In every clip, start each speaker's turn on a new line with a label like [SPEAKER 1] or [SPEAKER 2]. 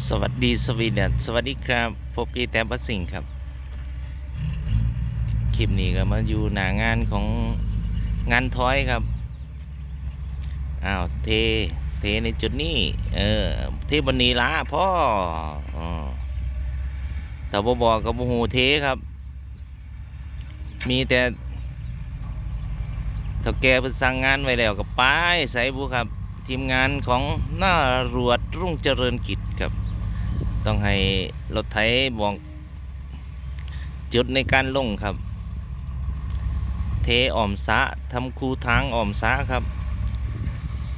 [SPEAKER 1] สวัสดีสวีเดนสวัสดีครับพบพี่แต้มพัสสิงครับ คลิปนี้ก็มาอยู่หน้างานของงานท้อยครับอ้าวเทเทในจุดนี้เออเทบันนี้ละพ่ออ๋อแต่บบอกกับหูเทครับ มีแต่ถ้าแกเพิ่นสั่งงานไว้แล้วกับป้ายใส่บุครับ ทีมงานของหน้ารวดรุ่งเจริญกิจครับ ต้องให้รถไถบอกจุดในการลงครับ เทอ่อมสะทำคูทางอ่อมสะครับ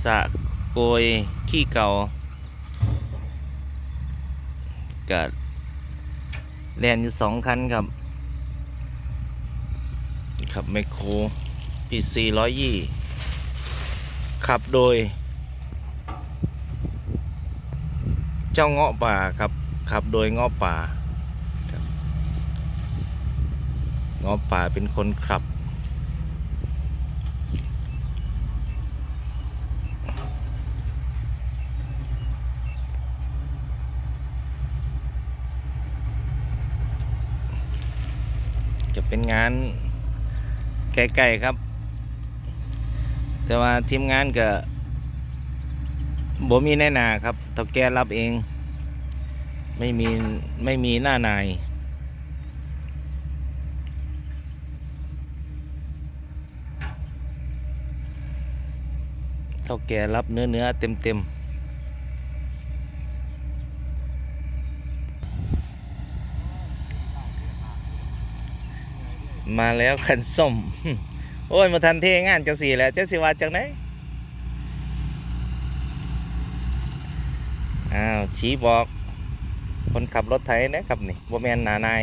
[SPEAKER 1] สะโกยขี้เก่ากัดแลนอยู่สองคันครับขับไมโครปีซีร้อยยี่ขับโดย เจ้าเงาะป่าครับ ขับโดยเงาะป่าครับเงาะป่าเป็นคนขับ จะเป็นงานไกลๆครับ แต่ว่าทีมงานก็บ่มีแน่นาครับเถ้าแกรับเอง ไม่มี ไม่มีหน้านาย เท่าแกรับเนื้อเนื้อเต็มเต็มๆมาแล้วคันส้ม โอ้ย มาทันเทงานจังสี่แหล้วจังสิวาจังไหนอ้าว ชี้บอก คนขับรถไถนะครับนี่บ่แมนหนานาย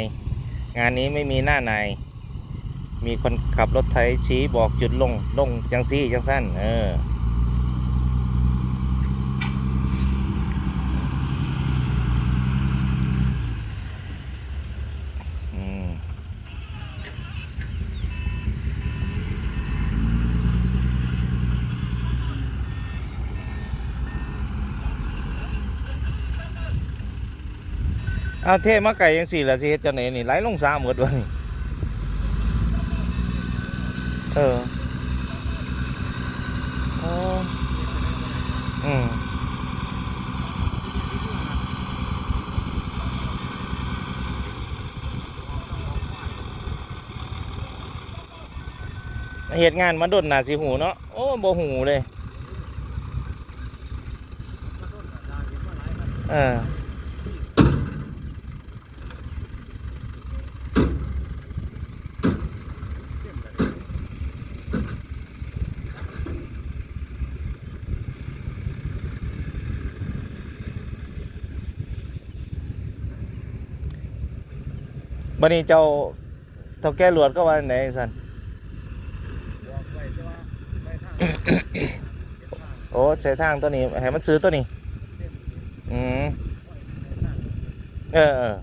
[SPEAKER 1] งานนี้ไม่มีหน้านายมีคนขับรถไถชี้บอกจุดลงลงจังซี่จังสั้นเออม เอาเทมาไก่ยังสี่ละสิเฮ็ดจังไหนนี่ไหลลงสาหมดวะนี่เอออ๋ออืมเหตุงานมาดนน่าสิหูเนาะโอ้บหูเลยเออ บันนี้เจ้าเท่าแก่หลวดก็ว่าไหนสันโอ้ใช้ทางตัวนี้ให้มันซื้อตัวนี้ อืมเออเออ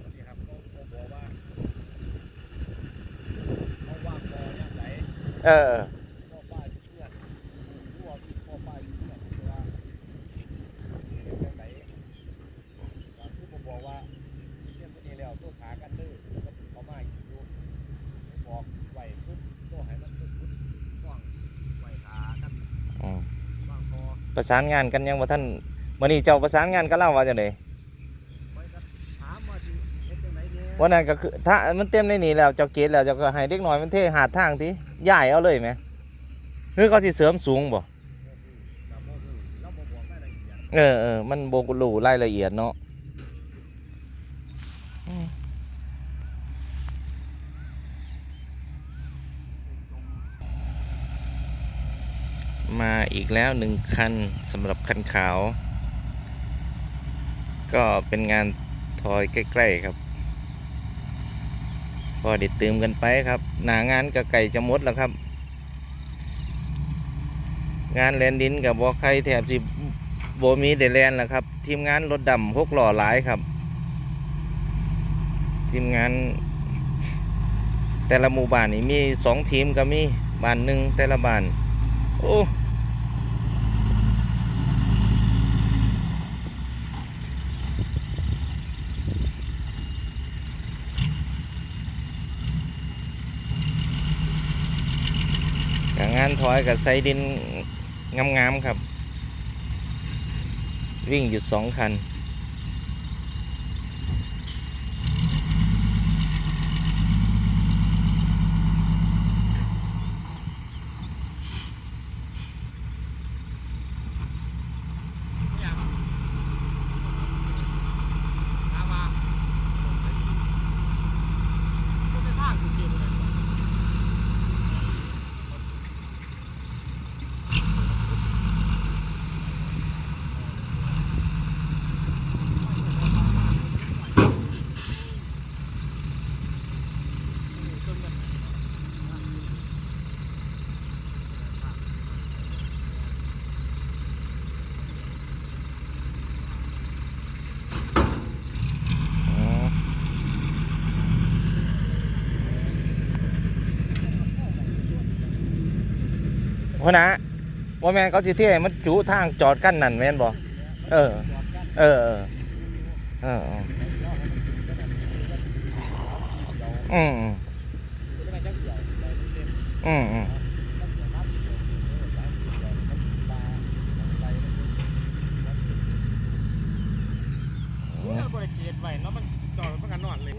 [SPEAKER 1] เออ ประสานงานกันยังว่าท่านวันนี้เจ้าประสานงานกับเราว่าจังไดวันนั้นก็คือถ้ามันเต็มในนี้แล้วเจ้าเกตแล้วเจ้าก็ให้เด็กน้อยมันเทหาดทางที่ย้ายเอาเลยไหมหรือเขาสิเสริมสูงบ่เออเออมันโบกุลูรายละเอียดเนาะอืม มาอีกแล้วหนึ่งคันสำหรับคันขาว ก็เป็นงานทอยใกล้ ๆ ครับ พอได้เติมกันไปครับ หนางานกับไก่จะมดแล้วครับ งานแลนดินกับบอไข่แถบสิโบมีเดแลนแล้วครับ ทีมงานรถดำหกหล่อหลายครับ ทีมงานแต่ละหมู่บ้านนี่มีสองทีมก็มีบ้านหนึ่งแต่ละบ้าน โอ้ ถอยกับไซดินงามๆครับ วิ่งอยู่สองคัน อ๋อ หัวหนะว่าแม่นเขาสิเที่ให้มันจูทางจอดกั้นนั่นแม่นบ่เอกเออเออเออ เออ อืมอืมอืม
[SPEAKER 2] บริเกตไว้เนาะมันจอดมันกันนอนเลย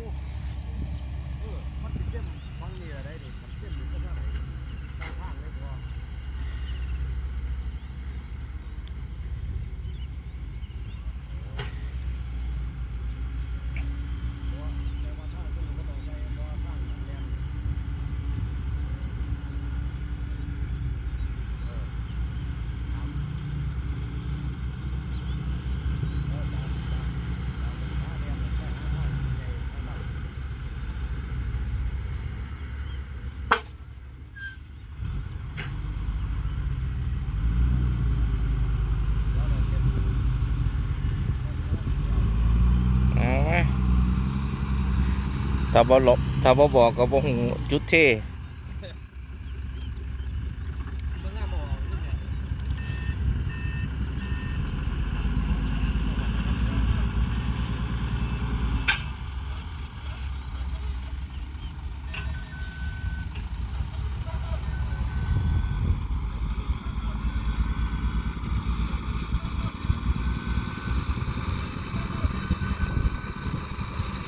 [SPEAKER 2] เออมันติดเต็มฟังนี่อะไรนี่มันเต็มอยู่ข้างไหนข้างข้างเลยพอ
[SPEAKER 1] เอาไว้ ถ้าบ่หลบถ้าบ่บอกก็บ่ฮู้จุดเท
[SPEAKER 2] เมื่องามบอกนี่ไง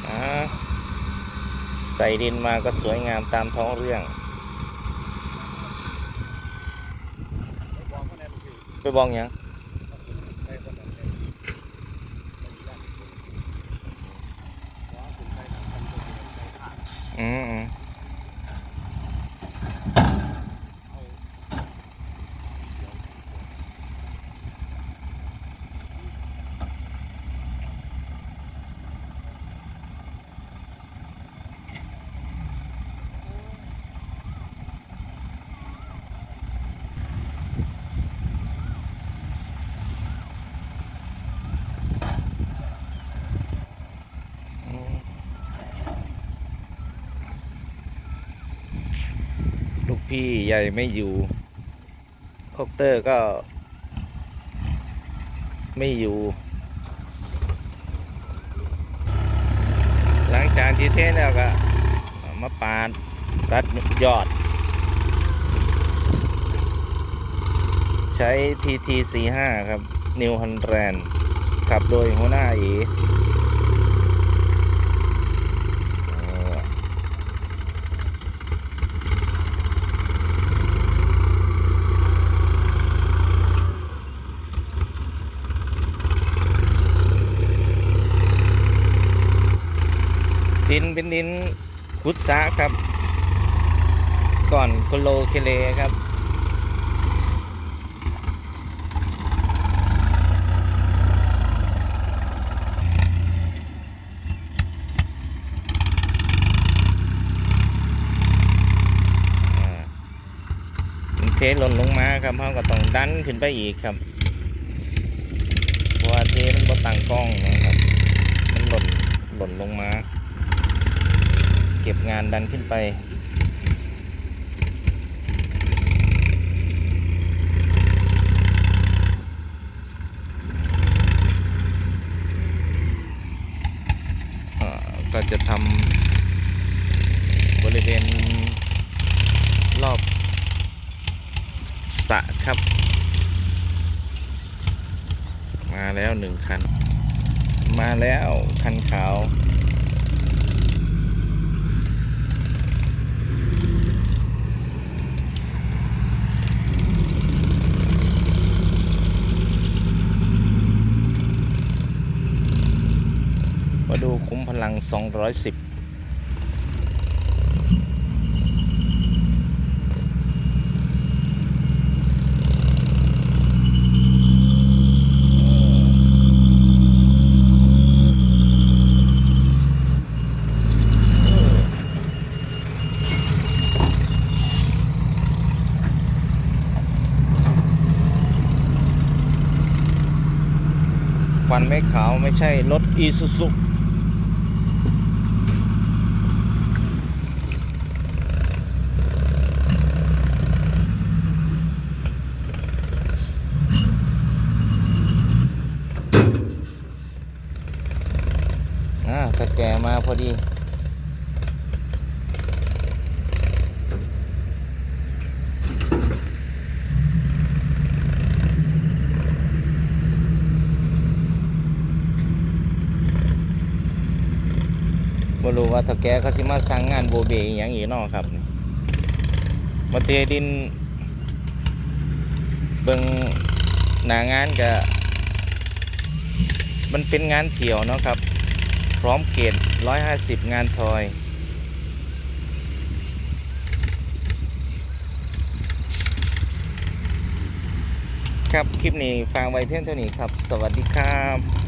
[SPEAKER 1] อ่าใส่ดินมาก็สวยงามตามท้องเรื่อง
[SPEAKER 2] บอกว่าแน่นคือ
[SPEAKER 1] ไปบอกหยัง
[SPEAKER 2] ใครคนนั้นเองว้าคุณใครทำทำตัวเป็นใครขาด
[SPEAKER 1] อืมอืม
[SPEAKER 2] เอา
[SPEAKER 1] อืม ลูกพี่ใหญ่ไม่อยู่คอปเตอร์ก็ ไม่อยู่ หลังจากที่เทแล้วก็มาปาดตัดยอด ใช้ TT45 ครับ New Holland ขับโดยหัวหน้าอเออ ดินเป็นดินขุดสระครับ ก่อนโคโลเคเลครับอ่ามันเทหล่นลงมาครับเขาก็ต้องดันขึ้นไปอีกครับเพราะว่าเทมันบ่ตั้งกล้องนะครับ มันหล่นหล่นลงมา เก็บงานดันขึ้นไป ก็จะทำบริเวณรอบตะครับ มาแล้วหนึ่งคัน มาแล้วคันขาว มาดูคุ้มพลัง 210ควันไม่ขาวไม่ใช่รถอีซูซุ อ่าถ้าแกมาพอดี บ่รู้ว่าถ้าแกเขาสิมาสั่งงานโบเบอย่างอีกเนาครับ มาเตดิน เบิ่งหน้างานก็มันเป็นงานเที่ยวเนาะครับ พร้อมเกณฑ์150 งานทอย ครับ คลิปนี้ฟังไว้เพียงเท่านี้ครับ สวัสดีครับ